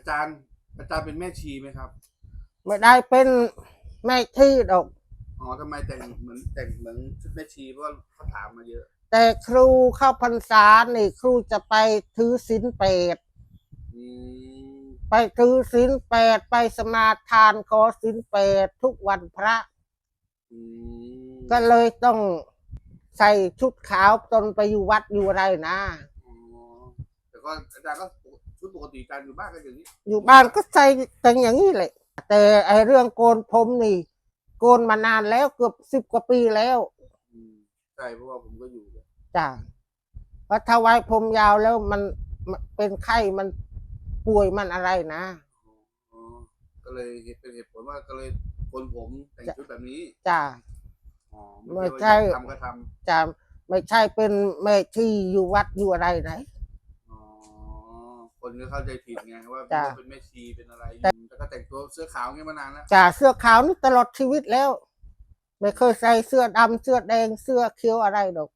อาจารย์อาจารย์เป็นแม่ชีไหมครับไม่ได้เป็นแม่ที่ดอก อ๋อทำไมแต่งเหมือนแต่งเหมือนชุดแม่ชีเพราะว่าเขาถามมาเยอะ แต่ครูเข้าพรรษานี่ครูจะไปถือศีลแปดอืมไปถือศีลแปดไปสมาทานขอศีลแปดทุกวันพระ อืมก็เลยต้องใส่ชุดขาวตนไปอยู่วัดอยู่อะไรนะอ๋อแต่ ก็อาจารย์ก็ชุดปกติอาจารย์อยู่บ้านก็อย่างนี้อยู่บ้านก็ใส่แต่งอย่างนี้แหละ แต่ไอเรื่องโกนผมนี่ โกนมานานแล้วเกือบสิบกว่าปีแล้วอืมใช่เพราะว่าผมก็อยู่เนี่ยจ้ะเพราะถ้าไว้ผมยาวแล้วมันมันเป็นไข้มันป่วยมันอะไรนะ อ๋อก็เลยเหตุเป็นเหตุผลว่าก็เลยโคนผมแต่งชุดแบบนี้จ้ะ อ๋อไม่ว่าใช่อยากทำก็ทำจะไม่ใช่เป็นแม่ที่อยู่วัดอยู่อะไรไหนอ๋อ คนก็เข้าใจผิดไงว่าจ้ะ เป็นแม่ชีเป็นอะไรแต่แล้วก็แต่งตัวเสื้อขาวเงี้ยมานานแล้วจ้ะเสื้อขาวนี่ตลอดชีวิตแล้ว ไม่เคยใส่เสื้อดำเสื้อแดงเสื้อเขียวอะไรดอก